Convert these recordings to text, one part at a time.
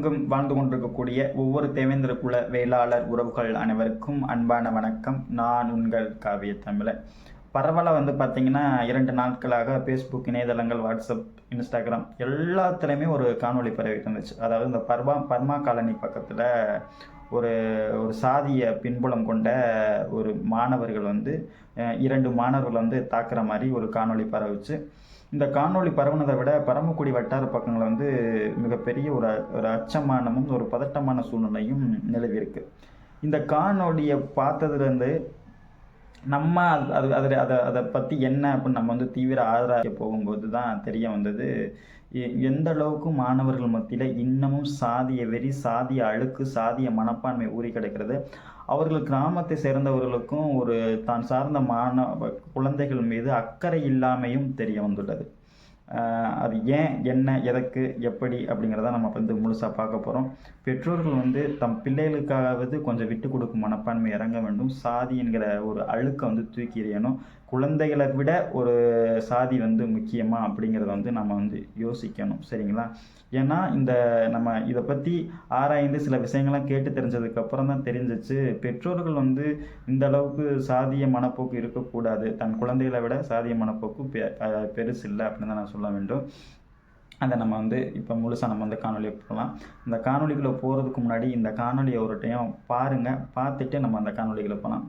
உலகெங்கும் வாழ்ந்து கொண்டிருக்கக்கூடிய ஒவ்வொரு தேவேந்திர குல வேளாளர் உறவுகள் அனைவருக்கும் அன்பான வணக்கம். நான் உங்கள் காவிய தமிழன் பரவலாக வந்து பார்த்தீங்கன்னா இரண்டு நாட்களாக ஃபேஸ்புக் இணையதளங்கள் வாட்ஸ்அப் இன்ஸ்டாகிராம் எல்லாத்துலேயுமே ஒரு காணொளி பரவிட்டு இருந்துச்சு. அதாவது இந்த பர்மா பர்மா காலனி பக்கத்தில் ஒரு ஒரு சாதிய பின்புலம் கொண்ட ஒரு மாணவர்கள் வந்து இரண்டு மாணவர்கள் வந்து தாக்குற மாதிரி ஒரு காணொளி பரவிச்சு இந்த காணொளி பரவுனதை விட பரமக்குடி வட்டார பக்கங்களை வந்து மிகப்பெரிய ஒரு ஒரு அச்சமானமும் ஒரு பதட்டமான சூழ்நிலையும் நிலவியிருக்கு. இந்த காணொலியை பார்த்ததுலேருந்து நம்ம அது அது அதில் அதை அதை பற்றி என்ன அப்படின்னு நம்ம வந்து தீவிர ஆதரவு போகும்போது தான் தெரிய வந்தது. எந்த அளவுக்கு மாணவர்கள் மத்தியில் இன்னமும் சாதிய வெறி சாதிய அழுக்கு சாதிய மனப்பான்மை ஊறி கிடக்கிறது அவர்கள் கிராமத்தை சேர்ந்தவர்களுக்கும் ஒரு தான் சார்ந்த மாணவ குழந்தைகள் மீது அக்கறை இல்லாமையும் தெரிய வந்துள்ளது. அது ஏன் என்ன எதற்கு எப்படி அப்படிங்கிறத நம்ம வந்து முழுசாக பார்க்க போகிறோம் பெற்றோர்கள் வந்து தம் பிள்ளைகளுக்காவது கொஞ்சம் விட்டு கொடுக்கும் மனப்பான்மை இறங்க வேண்டும். சாதி என்கிற ஒரு அழுக்கை வந்து தூக்கி எறியணும். குழந்தைகளை விட ஒரு சாதி வந்து முக்கியமாக அப்படிங்கிறத வந்து நம்ம வந்து யோசிக்கணும் சரிங்களா? ஏன்னா இந்த நம்ம இதை பற்றி ஆராய்ந்து சில விஷயங்கள்லாம் கேட்டு தெரிஞ்சதுக்கப்புறம் தான் தெரிஞ்சிச்சு. பெற்றோர்கள் வந்து இந்த அளவுக்கு சாதிய மனப்போக்கு இருக்கக்கூடாது. தன் குழந்தைகளை விட சாதிய மனப்போக்கு பெ பெருசு இல்லை அப்படின்னு தான் நான் சொல்ல வேண்டும். அதை நம்ம வந்து இப்போ முழுசாக நம்ம வந்து காணொலியை போகலாம் இந்த காணொலிக்குள்ளே போகிறதுக்கு முன்னாடி இந்த காணொலியை ஒரு டைம் பாருங்கள் பார்த்துட்டு நம்ம அந்த காணொலிகளை போகலாம்.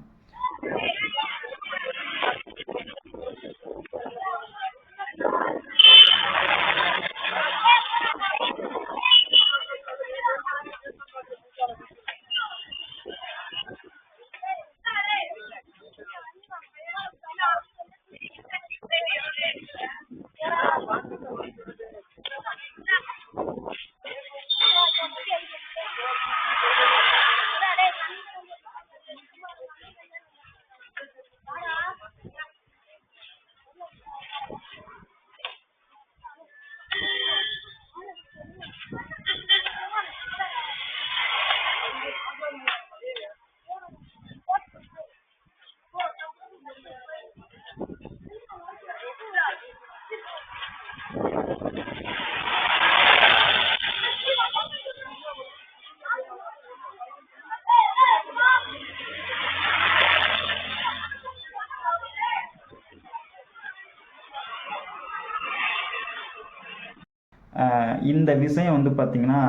இந்த விஷயம் வந்து பார்த்திங்கன்னா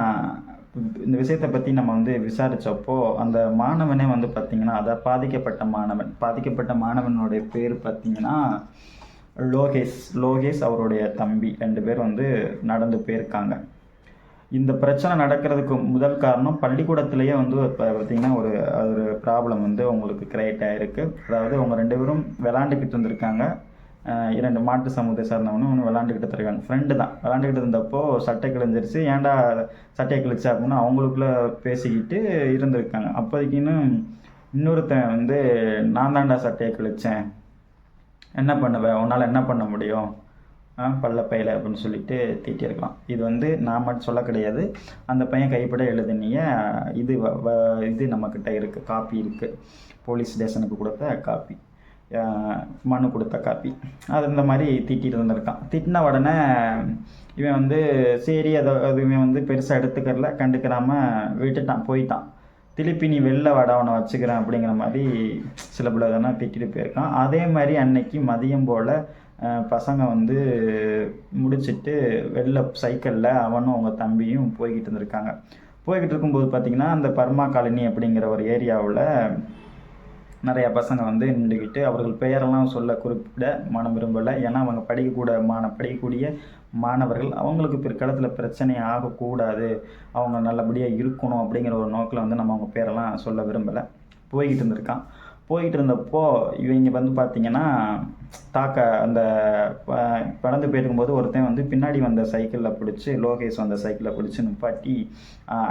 இந்த விஷயத்தை பற்றி நம்ம வந்து விசாரித்தப்போ அந்த மாணவனே வந்து பார்த்திங்கன்னா அதை பாதிக்கப்பட்ட மாணவன் பாதிக்கப்பட்ட மாணவனுடைய பேர் பார்த்திங்கன்னா லோகேஷ் லோகேஷ் அவருடைய தம்பி. ரெண்டு பேர் வந்து நடந்து போயிருக்காங்க. இந்த பிரச்சனை நடக்கிறதுக்கு முதல் காரணம் பள்ளிக்கூடத்திலேயே வந்து இப்போ பார்த்திங்கன்னா ஒரு ஒரு ப்ராப்ளம் வந்து உங்களுக்கு கிரியேட் ஆகிருக்கு அதாவது அவங்க ரெண்டு பேரும் விளாண்டுக்கிட்டு இருந்திருக்காங்க இரண்டு மாட்டு சமூகத்தை சார்ந்தவனும் ஒன்று விளாண்டுக்கிட்டு இருக்காங்க. ஃப்ரெண்டு தான். விளாண்டுக்கிட்டு இருந்தப்போ சட்டை கிழிஞ்சிருச்சு. ஏன்டா சட்டையை கிழிச்சா அப்படின்னு அவங்களுக்குள்ள பேசிக்கிட்டு இருந்திருக்காங்க. அப்போதைக்குன்னு இன்னொருத்தன் வந்து நான் தான்டா சட்டையை கிழிச்சேன். என்ன பண்ணுவேன் உன்னால் என்ன பண்ண முடியும்? பல்ல பையில அப்படின்னு சொல்லிட்டு திட்டியிருக்கலாம் இது வந்து நான் மட்டும் சொல்ல கிடையாது. அந்த பையன் கைப்பட எழுதினிய இது வ- வ- இது நம்மக்கிட்ட இருக்குது காப்பி இருக்குது போலீஸ் ஸ்டேஷனுக்கு கொடுத்த காப்பி. மனு கொடுத்த காப்பி. அது இந்த மாதிரி திட்டிகிட்டு இருந்திருக்கான். திட்டின உடனே இவன் வந்து சரி அதை அது இவன் வந்து பெருசாக எடுத்துக்கறல கண்டுக்கிறாமல் விட்டுட்டான் போயிட்டான். திருப்பி நீ வெளில வட அவனை வச்சுக்கிறேன் அப்படிங்கிற மாதிரி சில பிள்ளை தானே திட்டிட்டு போயிருக்கான். அதே மாதிரி அன்னைக்கு மதியம் போல் பசங்க வந்து முடிச்சுட்டு வெளில சைக்கிளில் அவனும் அவங்க தம்பியும் போய்கிட்டு இருந்திருக்காங்க. போய்கிட்டு இருக்கும்போது பார்த்தீங்கன்னா அந்த பர்மா காலனி அப்படிங்கிற ஒரு ஏரியாவில் நிறைய பசங்க வந்து நின்றுக்கிட்டு அவர்கள் பெயரெல்லாம் சொல்ல குறிப்பிட மனம் விரும்பலை. ஏன்னா அவங்க படிக்கக்கூட மான படிக்கக்கூடிய மாணவர்கள் அவங்களுக்கு பிற்காலத்தில் பிரச்சனை ஆகக்கூடாது. அவங்க நல்லபடியாக இருக்கணும் அப்படிங்கிற ஒரு நோக்கில் வந்து நம்ம அவங்க பேரெல்லாம் சொல்ல விரும்பலை. போய்கிட்டு இருந்திருக்கான். போய்கிட்டு இருந்தப்போ இவங்க வந்து பார்த்தீங்கன்னா தாக்க அந்த ப- போயிருக்கும்போது ஒருத்தன் வந்து பின்னாடி வந்த சைக்கிளில் பிடிச்சி லோகேஷ் வந்த சைக்கிளில் பிடிச்சி நிப்பாட்டி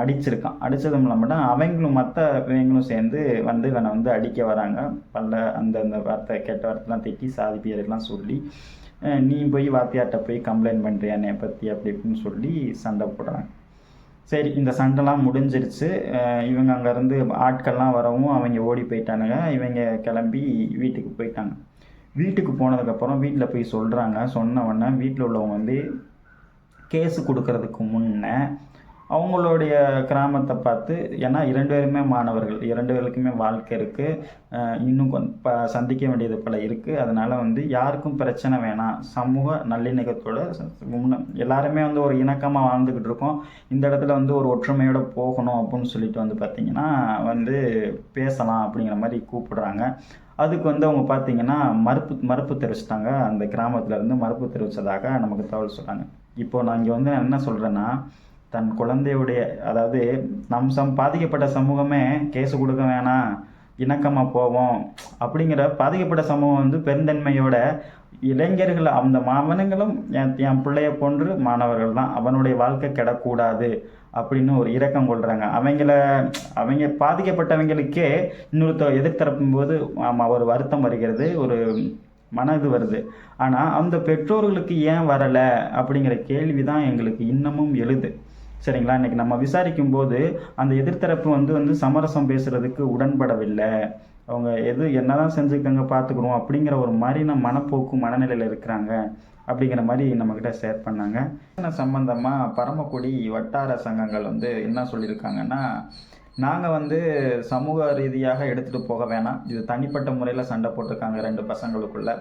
அடிச்சிருக்கான். அடித்ததும் இல்லாமல் அவங்களும் மற்ற இவங்களும் சேர்ந்து வந்து இவனை வந்து அடிக்க வராங்க. பல்ல அந்த அந்த வார்த்தை கெட்ட வார்த்தைலாம் திட்டி சாதி பேரெல்லாம் சொல்லி நீ போய் வாத்தியார்ட்ட போய் கம்ப்ளைண்ட் பண்ணுறியா என்னை பற்றி அப்படி இப்படின்னு சொல்லி சண்டை போடுறாங்க. சரி இந்த சண்டைலாம் முடிஞ்சிருச்சு. இவங்க அங்கேருந்து ஆட்கள்லாம் வரவும் அவங்க ஓடி போயிட்டானுங்க. இவங்க கிளம்பி வீட்டுக்கு போயிட்டாங்க. வீட்டுக்கு போனதுக்கப்புறம் வீட்டில் போய் சொல்கிறாங்க சொன்ன உடனே வீட்டில் உள்ளவங்க வந்து கேஸு கொடுக்கறதுக்கு முன்னே அவங்களுடைய கிராமத்தை பார்த்து ஏன்னா இரண்டு பேருமே மாணவர்கள் இரண்டு பேருக்குமே வாழ்க்கை இருக்குது இன்னும் கொஞ்சம் ப சந்திக்க வேண்டியது பல இருக்குது அதனால் வந்து யாருக்கும் பிரச்சனை வேணாம். சமூக நல்லிணக்கத்தோட முன்ன- எல்லாருமே வந்து ஒரு இணக்கமாக வாழ்ந்துக்கிட்டு இருக்கோம். இந்த இடத்துல வந்து ஒரு ஒற்றுமையோடு போகணும் அப்படின்னு சொல்லிட்டு வந்து பார்த்திங்கன்னா வந்து பேசலாம் அப்படிங்கிற மாதிரி கூப்பிடுறாங்க. அதுக்கு வந்து அவங்க பார்த்தீங்கன்னா மறுப்பு மறுப்பு தெரிவிச்சிட்டாங்க. அந்த கிராமத்தில் இருந்து மறுப்பு தெரிவித்ததாக நமக்கு தகவல் சொல்கிறாங்க இப்போ நான் இங்கே வந்து என்ன சொல்கிறேன்னா தன் குழந்தையுடைய அதாவது நம் சம் பாதிக்கப்பட்ட சமூகமே கேஸ் கொடுக்க வேணாம் இணக்கமாக போவோம் அப்படிங்கிற பாதிக்கப்பட்ட சமூகம் வந்து பெருந்தன்மையோட இளைஞர்கள் அந்த மாமனங்களும் என் என் பிள்ளைய போன்று மாணவர்கள் தான். அவனுடைய வாழ்க்கை கெடக்கூடாது அப்படின்னு ஒரு இரக்கம் கொள்கிறாங்க அவங்கள அவங்க பாதிக்கப்பட்டவங்களுக்கே இன்னொருத்த எதிர்த்தரப்பும் போது ஆமாம் ஒரு வருத்தம் வருகிறது ஒரு மனது வருது. ஆனால் அந்த பெற்றோர்களுக்கு ஏன் வரலை அப்படிங்கிற கேள்வி தான் எங்களுக்கு இன்னமும் எழுது. சரிங்களா? இன்னைக்கு நம்ம விசாரிக்கும் போது அந்த எதிர்த்தரப்பு வந்து வந்து சமரசம் பேசுறதுக்கு உடன்படவில்லை. அவங்க எது என்னதான் செஞ்சுக்கங்க பார்த்துக்கணும் அப்படிங்கிற ஒரு மாதிரின மனப்போக்கு மனநிலையில் இருக்கிறாங்க அப்படிங்கிற மாதிரி நம்மக்கிட்ட ஷேர் பண்ணாங்க. என்ன சம்பந்தமாக பரமக்குடி வட்டார சங்கங்கள் வந்து என்ன சொல்லியிருக்காங்கன்னா நாங்கள் வந்து சமூக ரீதியாக எடுத்துகிட்டு போக வேணாம். இது தனிப்பட்ட முறையில் சண்டை போட்டிருக்காங்க ரெண்டு பசங்களுக்குள்ள.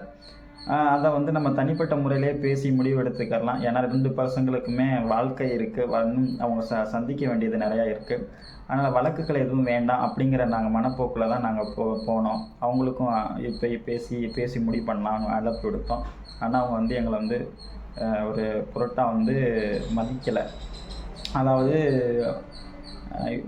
அதை வந்து நம்ம தனிப்பட்ட முறையிலே பேசி முடிவு எடுத்துக்கலாம் ஏன்னா ரெண்டு பசங்களுக்குமே வாழ்க்கை இருக்குது இன்னும் அவங்க ச சந்திக்க வேண்டியது நிறையா இருக்குது அதனால் வழக்குகள் எதுவும் வேண்டாம் அப்படிங்கிற நாங்கள் மனப்போக்கில் தான் நாங்கள் போ போனோம். அவங்களுக்கும் இப்போ பேசி பேசி முடிவு பண்ணலாம். அழைப்பு கொடுத்தோம் ஆனால் அவங்க வந்து எங்களை வந்து ஒரு பொருட்டாக வந்து மதிக்கலை. அதாவது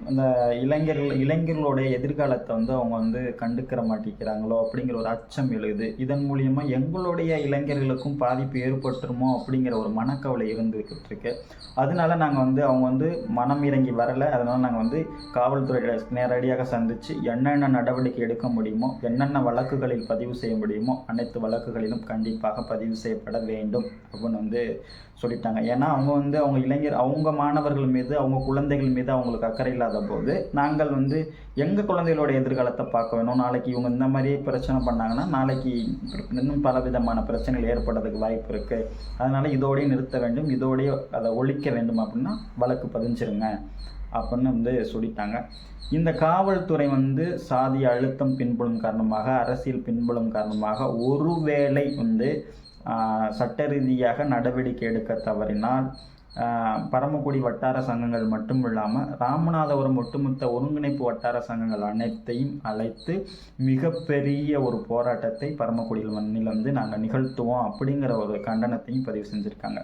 அந்த இளைஞர்கள் இளைஞர்களுடைய எதிர்காலத்தை வந்து அவங்க வந்து கண்டுக்கிற மாட்டேங்கிறாங்களோ அப்படிங்கிற ஒரு அச்சம் எழுது. இதன் மூலியமா எங்களுடைய இளைஞர்களுக்கும் பாதிப்பு ஏற்பட்டுருமோ அப்படிங்கிற ஒரு மனக்கவலை இருந்துக்கிட்டு இருக்கு அதனால நாங்கள் வந்து அவங்க வந்து மனம் இறங்கி வரலை. அதனால நாங்கள் வந்து காவல்துறை நேரடியாக சந்தித்து என்னென்ன நடவடிக்கை எடுக்க முடியுமோ என்னென்ன வழக்குகளில் பதிவு செய்ய முடியுமோ அனைத்து வழக்குகளிலும் கண்டிப்பாக பதிவு செய்யப்பட வேண்டும் அப்படின்னு வந்து சொல்லிட்டாங்க. ஏன்னா அவங்க வந்து அவங்க இளைஞர் அவங்க மாணவர்கள் மீது அவங்க குழந்தைகள் மீது அவங்களுக்கு அக்கறை இல்லாத போது நாங்கள் வந்து எங்கள் குழந்தைகளோட எதிர்காலத்தை பார்க்க வேணும்? நாளைக்கு இவங்க இந்த மாதிரி பிரச்சனை பண்ணாங்கன்னா நாளைக்கு இன்னும் பல விதமான பிரச்சனைகள் ஏற்படுறதுக்கு வாய்ப்பு இருக்குது அதனால இதோடய நிறுத்த வேண்டும். இதோடய அதை ஒழிக்க வேண்டும் அப்படின்னா வழக்கு பதிஞ்சிருங்க அப்படின்னு வந்து சொல்லிட்டாங்க. இந்த காவல்துறை வந்து சாதி அழுத்தம் பின்புலம் காரணமாக அரசியல் பின்புலம் காரணமாக ஒருவேளை வந்து சட்ட ரீதியாக நடவடிக்கை எடுக்க தவறினால் பரமக்குடி வட்டார சங்கங்கள் மட்டும் இல்லாமல் ராமநாதபுரம் ஒட்டுமொத்த ஒருங்கிணைப்பு வட்டார சங்கங்கள் அனைத்தையும் அழைத்து மிகப்பெரிய ஒரு போராட்டத்தை பரமக்குடியில் மண்ணில் வந்து நாங்கள் நிகழ்த்துவோம் அப்படிங்கிற ஒரு கண்டனத்தையும் பதிவு செஞ்சுருக்காங்க.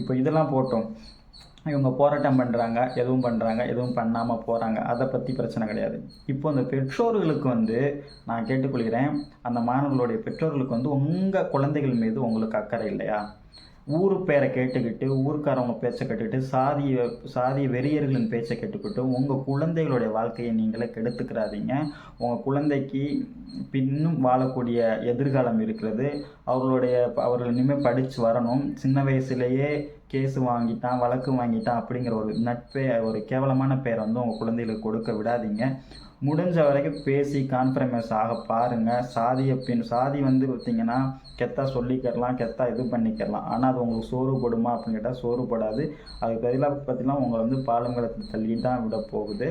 இப்போ இதெல்லாம் போட்டோம். இவங்க போராட்டம் பண்ணுறாங்க எதுவும் பண்ணுறாங்க எதுவும் பண்ணாமல் போகிறாங்க அதை பற்றி பிரச்சனை கிடையாது. இப்போ அந்த பெற்றோர்களுக்கு வந்து நான் கேட்டுக்கொள்கிறேன் அந்த மாணவர்களுடைய பெற்றோர்களுக்கு வந்து உங்கள் குழந்தைகள் மீது உங்களுக்கு அக்கறை இல்லையா? ஊர் பேரை கேட்டுக்கிட்டு ஊருக்காரவங்க பேச்சை கேட்டுக்கிட்டு சாதிய சாதிய வெறியர்களின் பேச்சை கேட்டுக்கிட்டு உங்கள் குழந்தைகளுடைய வாழ்க்கையை நீங்களே கெடுத்துக்கிறாதீங்க. உங்கள் குழந்தைக்கு பின்னும் வாழக்கூடிய எதிர்காலம் இருக்கிறது. அவர்களுடைய அவர்கள் இனிமேல் படித்து வரணும். சின்ன வயசுலேயே கேஸு வாங்கிட்டான் வழக்கு வாங்கிட்டான் அப்படிங்கிற ஒரு நட்பே ஒரு கேவலமான பேர் வந்து உங்கள் குழந்தைகளுக்கு கொடுக்க விடாதீங்க. முடிஞ்ச வரைக்கும் பேசி கான்ஃபரன்ஸ் ஆக பாருங்கள் சாதியை பின் சாதி வந்து பார்த்தீங்கன்னா கெத்தா சொல்லிக்கிறலாம் கெத்தா இது பண்ணிக்கிறலாம். ஆனால் அது உங்களுக்கு சோறு போடுமா அப்படின்னு கேட்டால் சோறு போடாது. அதுக்கு பதிலாக பார்த்தீங்கன்னா உங்களை வந்து பாலங்களை தள்ளி தான் விட போகுது.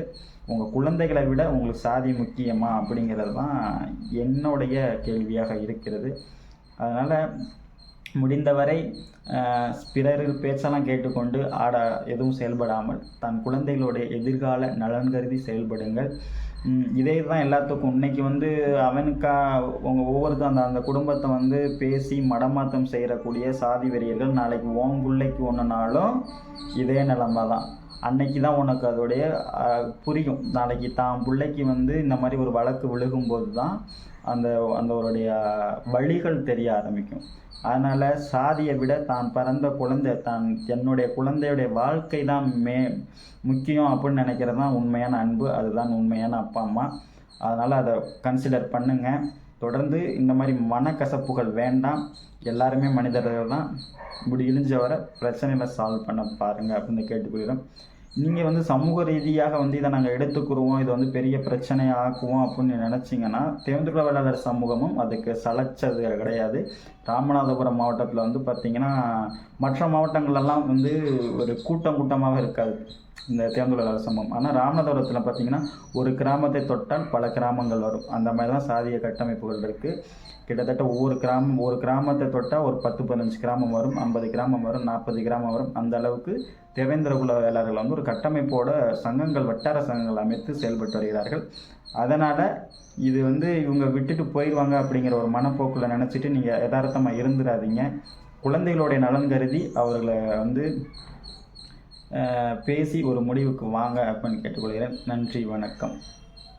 உங்கள் குழந்தைகளை விட உங்களுக்கு சாதி முக்கியமா அப்படிங்கிறது தான் என்னுடைய கேள்வியாக இருக்கிறது. அதனால் முடிந்தவரை ஆஹ், பேச்செல்லாம் கேட்டுக்கொண்டு ஆட எதுவும் செயல்படாமல் தன் குழந்தைகளுடைய எதிர்கால நலன் கருதி செயல்படுங்கள். இதே தான் எல்லாத்துக்கும். இன்னைக்கு வந்து அவனுக்கா அவங்க ஒவ்வொருத்தரும் அந்த அந்த குடும்பத்தை வந்து பேசி மடமாத்தம் செய்கிறக்கூடிய சாதி வெறியர்கள் நாளைக்கு ஓம் பிள்ளைக்கு ஒன்றுனாலும் இதே நிலமை தான் அன்னைக்கு தான் உனக்கு அதோடைய புரியும். நாளைக்கு தான் பிள்ளைக்கு வந்து இந்த மாதிரி ஒரு வழக்கு விழுகும்போது தான் அந்த அந்தவருடைய வழிகள் தெரிய ஆரம்பிக்கும். அதனால் சாதியை விட தான் பிறந்த குழந்தை தான் என்னுடைய குழந்தையுடைய வாழ்க்கை தான் மே முக்கியம் அப்படின்னு நினைக்கிறது தான் உண்மையான அன்பு. அதுதான் உண்மையான அப்பா அம்மா. அதனால் அதை கன்சிடர் பண்ணுங்கள் தொடர்ந்து இந்த மாதிரி மனக்கசப்புகள் வேண்டாம். எல்லாருமே மனிதர்கள் தான். இப்படி இழிஞ்ச வர பிரச்சனைகளை சால்வ் பண்ண பாருங்க அப்படின்னு கேட்டுக்கொள்கிறோம் நீங்கள் வந்து சமூக ரீதியாக வந்து இதை நாங்கள் எடுத்துக்கிறோம் இது வந்து பெரிய பிரச்சனையை ஆக்குவோம் அப்படின்னு நினச்சிங்கன்னா தேர்ந்தெடுப்பாளர் சமூகமும் அதுக்கு சளைச்சது கிடையாது. ராமநாதபுரம் மாவட்டத்தில் வந்து பார்த்திங்கன்னா மற்ற மாவட்டங்கள்லாம் வந்து ஒரு கூட்டம் கூட்டமாக இருக்காது இந்த தேர்ந்தொழிலாளர் சமூகம் ஆனால் ராமநாதபுரத்தில் பார்த்தீங்கன்னா ஒரு கிராமத்தை தொட்டால் பல கிராமங்கள் வரும். அந்த மாதிரி தான் சாதிய கட்டமைப்புகள் இருக்குது கிட்டத்தட்ட ஒவ்வொரு கிராமம் ஒரு கிராமத்தை தொட்டால் ஒரு பத்து பதினஞ்சு கிராமம் வரும் ஐம்பது கிராமம் வரும் நாற்பது கிராமம் வரும். அந்த அளவுக்கு தேவேந்திர குல வேளாளர்கள் வந்து ஒரு கட்டமைப்போட சங்கங்கள் வட்டார சங்கங்கள் அமைத்து செயல்பட்டு வருகிறார்கள். அதனால் இது வந்து இவங்க விட்டுட்டு போயிடுவாங்க அப்படிங்கிற ஒரு மனப்போக்கில் நினச்சிட்டு நீங்கள் யதார்த்தமாக இருந்துடாதீங்க குழந்தைகளுடைய நலன் கருதி அவர்களை வந்து பேசி ஒரு முடிவுக்கு வாங்க அப்படின்னு கேட்டுக்கொள்கிறேன். நன்றி வணக்கம்.